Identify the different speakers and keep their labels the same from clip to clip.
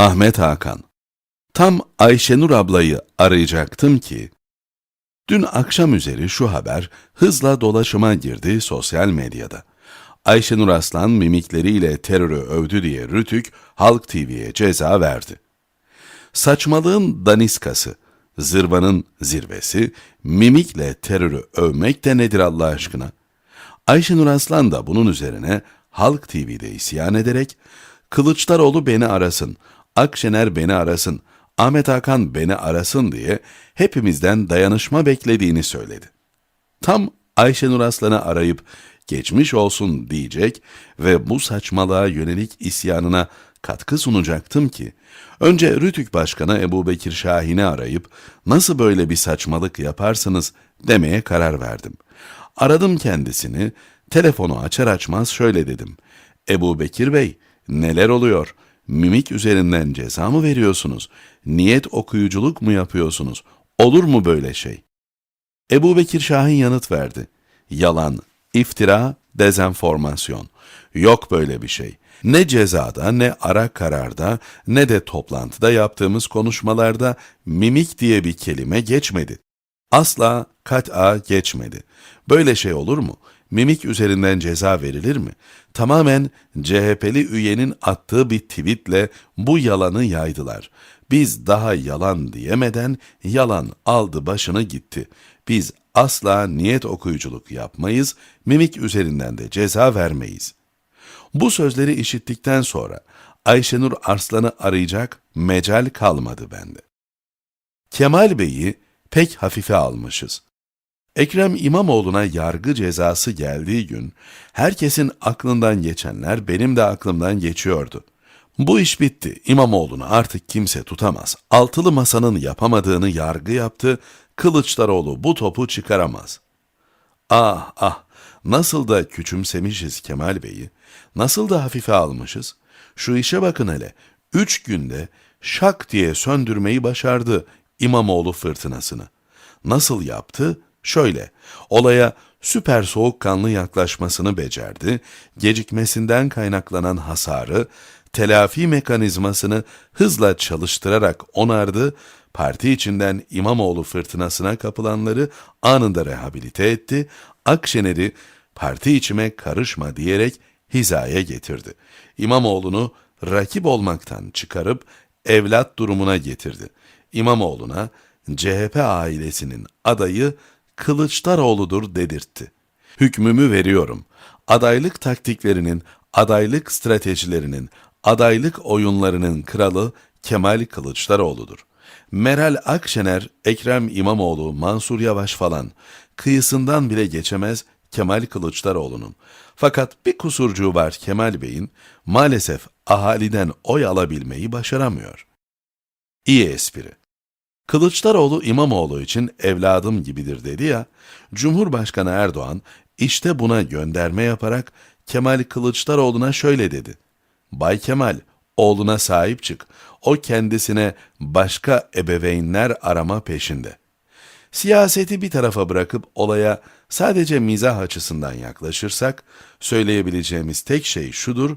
Speaker 1: Ahmet Hakan Tam Ayşenur ablayı arayacaktım ki, dün akşam üzeri şu haber hızla dolaşıma girdi sosyal medyada. Ayşenur Aslan mimikleriyle terörü övdü diye Rütük Halk TV'ye ceza verdi. Saçmalığın daniskası, zırvanın zirvesi, mimikle terörü övmek de nedir Allah aşkına? Ayşenur Aslan da bunun üzerine Halk TV'de isyan ederek, Kılıçdaroğlu beni arasın, Akşener beni arasın, Ahmet Hakan beni arasın diye hepimizden dayanışma beklediğini söyledi. Tam Ayşenur Aslan'ı arayıp geçmiş olsun diyecek ve bu saçmalığa yönelik isyanına katkı sunacaktım ki, önce Rütük Başkanı Ebu Bekir Şahin'i arayıp nasıl böyle bir saçmalık yaparsınız demeye karar verdim. Aradım kendisini, telefonu açar açmaz şöyle dedim. Ebu Bekir Bey, neler oluyor? Mimik üzerinden ceza mı veriyorsunuz? Niyet okuyuculuk mu yapıyorsunuz? Olur mu böyle şey? Ebu Bekir Şahin yanıt verdi. Yalan, iftira, dezenformasyon. Yok böyle bir şey. Ne cezada, ne ara kararda, ne de toplantıda yaptığımız konuşmalarda mimik diye bir kelime geçmedi. Asla kat'a geçmedi. Böyle şey olur mu? Mimik üzerinden ceza verilir mi? Tamamen CHP'li üyenin attığı bir tweetle bu yalanı yaydılar. Biz daha yalan diyemeden yalan aldı başını gitti. Biz asla niyet okuyuculuk yapmayız, mimik üzerinden de ceza vermeyiz. Bu sözleri işittikten sonra Ayşenur Arslan'ı arayacak mecal kalmadı bende. Kemal Bey'i pek hafife almışız. Ekrem İmamoğlu'na yargı cezası geldiği gün herkesin aklından geçenler benim de aklımdan geçiyordu. Bu iş bitti. İmamoğlu'nu artık kimse tutamaz. Altılı masanın yapamadığını yargı yaptı. Kılıçdaroğlu bu topu çıkaramaz. Ah ah nasıl da küçümsemişiz Kemal Bey'i. Nasıl da hafife almışız. Şu işe bakın hele. Üç günde şak diye söndürmeyi başardı İmamoğlu fırtınasını. Nasıl yaptı? Şöyle, olaya süper soğukkanlı yaklaşmasını becerdi, gecikmesinden kaynaklanan hasarı, telafi mekanizmasını hızla çalıştırarak onardı, parti içinden İmamoğlu fırtınasına kapılanları anında rehabilite etti, Akşener'i parti içime karışma diyerek hizaya getirdi. İmamoğlu'nu rakip olmaktan çıkarıp evlat durumuna getirdi. İmamoğlu'na CHP ailesinin adayı Kılıçdaroğlu'dur dedirtti. Hükmümü veriyorum. Adaylık taktiklerinin, adaylık stratejilerinin, adaylık oyunlarının kralı Kemal Kılıçdaroğlu'dur. Meral Akşener, Ekrem İmamoğlu, Mansur Yavaş falan kıyısından bile geçemez Kemal Kılıçdaroğlu'nun. Fakat bir kusurcuğu var Kemal Bey'in, maalesef ahaliden oy alabilmeyi başaramıyor. İyi espri. Kılıçdaroğlu İmamoğlu için evladım gibidir dedi ya, Cumhurbaşkanı Erdoğan işte buna gönderme yaparak Kemal Kılıçdaroğlu'na şöyle dedi. Bay Kemal, oğluna sahip çık. O kendisine başka ebeveynler arama peşinde. Siyaseti bir tarafa bırakıp olaya sadece mizah açısından yaklaşırsak, söyleyebileceğimiz tek şey şudur,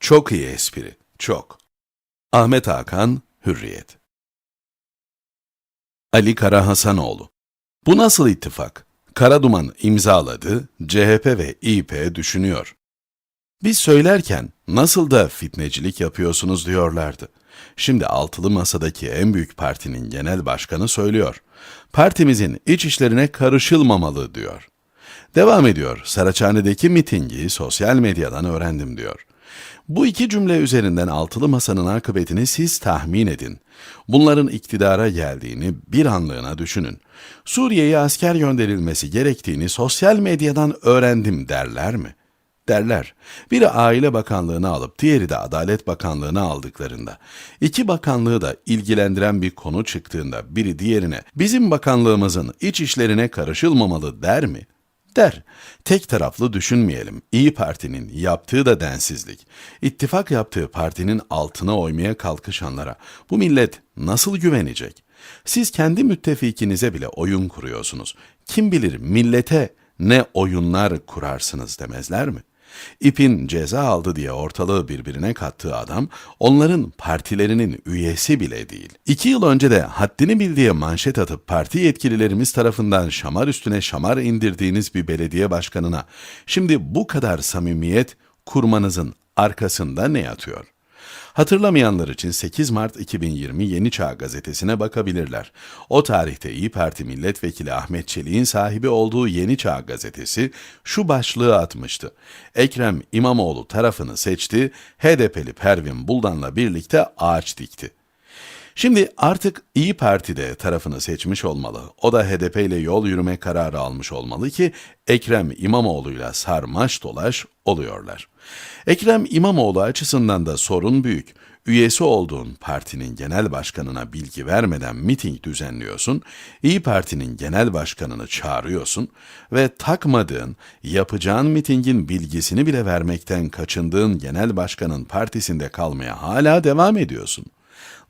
Speaker 1: çok iyi espri, çok. Ahmet Hakan, Hürriyet Ali Kara Hasanoğlu. Bu nasıl ittifak? Karaduman imzaladı, CHP ve İP düşünüyor. Biz söylerken nasıl da fitnecilik yapıyorsunuz diyorlardı. Şimdi altılı masadaki en büyük partinin genel başkanı söylüyor. Partimizin iç işlerine karışılmamalı diyor. Devam ediyor. Saraçhane'deki mitingi sosyal medyadan öğrendim diyor. Bu iki cümle üzerinden altılı masanın akıbetini siz tahmin edin. Bunların iktidara geldiğini bir anlığına düşünün. Suriye'ye asker gönderilmesi gerektiğini sosyal medyadan öğrendim derler mi? Derler. Biri Aile Bakanlığı'nı alıp diğeri de Adalet Bakanlığı'nı aldıklarında, iki bakanlığı da ilgilendiren bir konu çıktığında biri diğerine bizim bakanlığımızın iç işlerine karışılmamalı der mi? Der. Tek taraflı düşünmeyelim. İyi Parti'nin yaptığı da densizlik. İttifak yaptığı partinin altına oymaya kalkışanlara bu millet nasıl güvenecek? Siz kendi müttefikinize bile oyun kuruyorsunuz. Kim bilir millete ne oyunlar kurarsınız demezler mi? İpin ceza aldı diye ortalığı birbirine kattığı adam, onların partilerinin üyesi bile değil. İki yıl önce de haddini bildiği manşet atıp parti yetkililerimiz tarafından şamar üstüne şamar indirdiğiniz bir belediye başkanına, şimdi bu kadar samimiyet kurmanızın arkasında ne yatıyor? Hatırlamayanlar için 8 Mart 2020 Yeni Çağ gazetesine bakabilirler. O tarihte İyi Parti milletvekili Ahmet Çelik'in sahibi olduğu Yeni Çağ gazetesi şu başlığı atmıştı. Ekrem İmamoğlu tarafını seçti, HDP'li Pervin Buldan'la birlikte ağaç dikti. Şimdi artık İyi Parti'de tarafını seçmiş olmalı. O da HDP ile yol yürüme kararı almış olmalı ki Ekrem İmamoğlu'yla sarmaş dolaş oluyorlar. Ekrem İmamoğlu açısından da sorun büyük. Üyesi olduğun partinin genel başkanına bilgi vermeden miting düzenliyorsun, İyi Parti'nin genel başkanını çağırıyorsun ve takmadığın, yapacağın mitingin bilgisini bile vermekten kaçındığın genel başkanın partisinde kalmaya hala devam ediyorsun.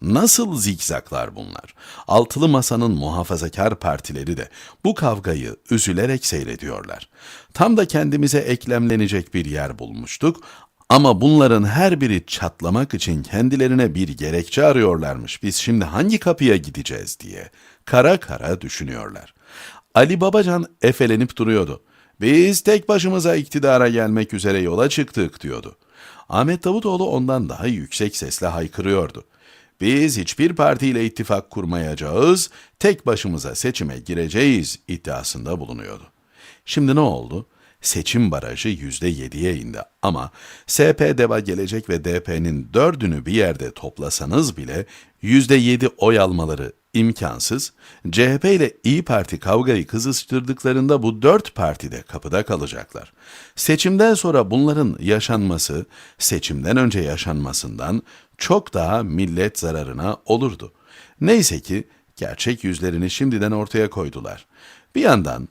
Speaker 1: Nasıl zikzaklar bunlar? Altılı Masa'nın muhafazakar partileri de bu kavgayı üzülerek seyrediyorlar. Tam da kendimize eklemlenecek bir yer bulmuştuk ama bunların her biri çatlamak için kendilerine bir gerekçe arıyorlarmış. Biz şimdi hangi kapıya gideceğiz diye kara kara düşünüyorlar. Ali Babacan efelenip duruyordu. Biz tek başımıza iktidara gelmek üzere yola çıktık diyordu. Ahmet Davutoğlu ondan daha yüksek sesle haykırıyordu. Biz hiçbir partiyle ittifak kurmayacağız, tek başımıza seçime gireceğiz iddiasında bulunuyordu. Şimdi ne oldu? Seçim barajı yüzde yediye indi ama SP, DEVA, Gelecek ve DP'nin dördünü bir yerde toplasanız bile yüzde yedi oy almaları imkansız. CHP ile İyi Parti kavgayı kızıştırdıklarında bu dört parti de kapıda kalacaklar. Seçimden sonra bunların yaşanması, seçimden önce yaşanmasından çok daha millet zararına olurdu. Neyse ki gerçek yüzlerini şimdiden ortaya koydular. Bir yandan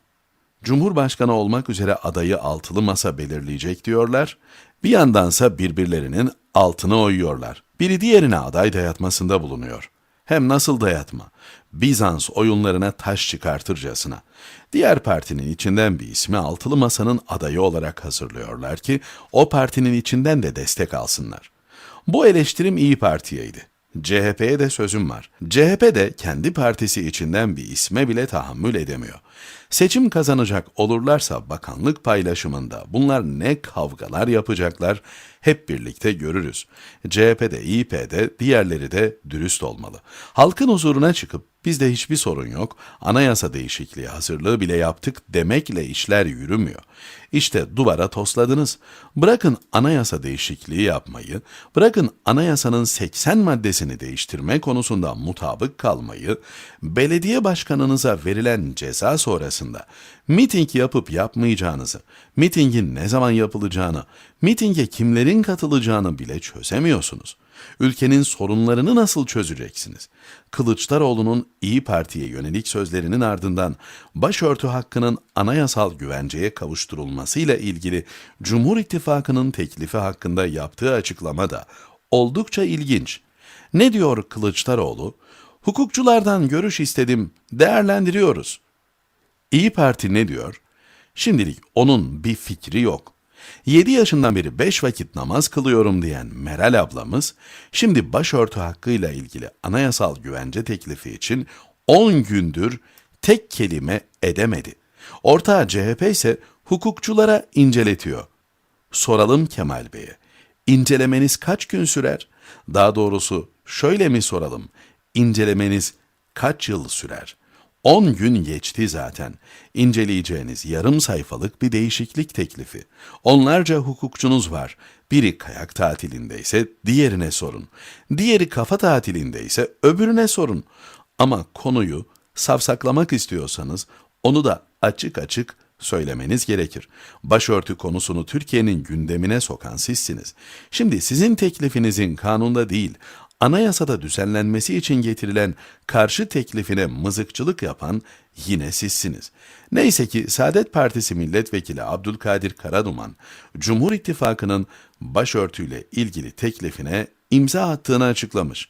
Speaker 1: Cumhurbaşkanı olmak üzere adayı altılı masa belirleyecek diyorlar, bir yandansa birbirlerinin altına oyuyorlar. Biri diğerine aday dayatmasında bulunuyor. Hem nasıl dayatma? Bizans oyunlarına taş çıkartırcasına. Diğer partinin içinden bir ismi altılı masanın adayı olarak hazırlıyorlar ki o partinin içinden de destek alsınlar. Bu eleştirim İyi Parti'yeydi. CHP'ye de sözüm var. CHP de kendi partisi içinden bir isme bile tahammül edemiyor. Seçim kazanacak olurlarsa bakanlık paylaşımında bunlar ne kavgalar yapacaklar hep birlikte görürüz. CHP'de, İYİP'de, diğerleri de dürüst olmalı. Halkın huzuruna çıkıp bizde hiçbir sorun yok, anayasa değişikliği hazırlığı bile yaptık demekle işler yürümüyor. İşte duvara tosladınız. Bırakın anayasa değişikliği yapmayı, bırakın anayasanın 80 maddesini değiştirme konusunda mutabık kalmayı, belediye başkanınıza verilen ceza sonrasında miting yapıp yapmayacağınızı, mitingin ne zaman yapılacağını, mitinge kimlerin katılacağını bile çözemiyorsunuz. Ülkenin sorunlarını nasıl çözeceksiniz? Kılıçdaroğlu'nun İyi Parti'ye yönelik sözlerinin ardından başörtü hakkının anayasal güvenceye kavuşturulmasıyla ilgili Cumhur İttifakı'nın teklifi hakkında yaptığı açıklama da oldukça ilginç. Ne diyor Kılıçdaroğlu? Hukukçulardan görüş istedim, değerlendiriyoruz. İyi Parti ne diyor? Şimdilik onun bir fikri yok. 7 yaşından beri 5 vakit namaz kılıyorum diyen Meral ablamız, şimdi başörtü hakkıyla ilgili anayasal güvence teklifi için 10 gündür tek kelime edemedi. Ortağı CHP ise hukukçulara inceletiyor. Soralım Kemal Bey'e, incelemeniz kaç gün sürer? Daha doğrusu şöyle mi soralım, incelemeniz kaç yıl sürer?'' 10 gün geçti zaten. İnceleyeceğiniz yarım sayfalık bir değişiklik teklifi. Onlarca hukukçunuz var. Biri kayak tatilindeyse diğerine sorun. Diğeri kafa tatilindeyse öbürüne sorun. Ama konuyu savsaklamak istiyorsanız onu da açık açık söylemeniz gerekir. Başörtü konusunu Türkiye'nin gündemine sokan sizsiniz. Şimdi sizin teklifinizin kanunda değil, anayasada düzenlenmesi için getirilen karşı teklifine mızıkçılık yapan yine sizsiniz. Neyse ki Saadet Partisi milletvekili Abdülkadir Karaduman, Cumhur İttifakı'nın başörtüyle ilgili teklifine imza attığını açıklamış.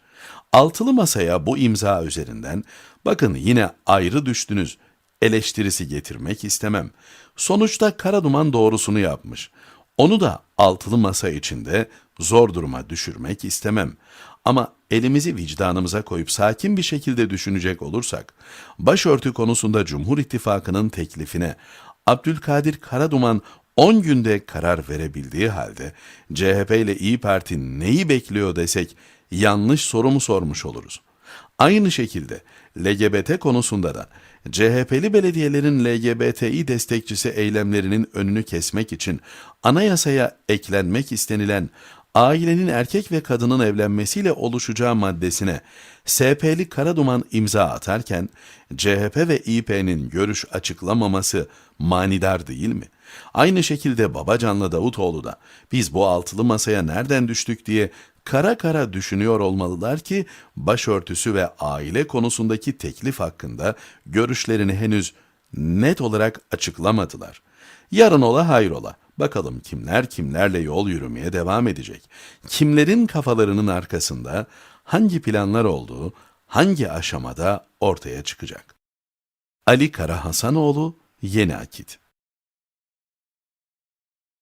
Speaker 1: Altılı masaya bu imza üzerinden bakın yine ayrı düştünüz eleştirisi getirmek istemem. Sonuçta Karaduman doğrusunu yapmış. Onu da altılı masa içinde zor duruma düşürmek istemem. Ama elimizi vicdanımıza koyup sakin bir şekilde düşünecek olursak, başörtü konusunda Cumhur İttifakı'nın teklifine Abdülkadir Karaduman 10 günde karar verebildiği halde CHP ile İyi Parti neyi bekliyor desek yanlış soru mu sormuş oluruz. Aynı şekilde LGBT konusunda da CHP'li belediyelerin LGBTİ destekçisi eylemlerinin önünü kesmek için anayasaya eklenmek istenilen ailenin erkek ve kadının evlenmesiyle oluşacağı maddesine SP'li Karaduman imza atarken CHP ve İP'nin görüş açıklamaması manidar değil mi? Aynı şekilde Babacan'la Davutoğlu da biz bu altılı masaya nereden düştük diye kara kara düşünüyor olmalılar ki başörtüsü ve aile konusundaki teklif hakkında görüşlerini henüz net olarak açıklamadılar. Yarın ola hayrola. Bakalım kimler kimlerle yol yürümeye devam edecek. Kimlerin kafalarının arkasında hangi planlar olduğu hangi aşamada ortaya çıkacak. Ali Kara Hasanoğlu Yeni Akit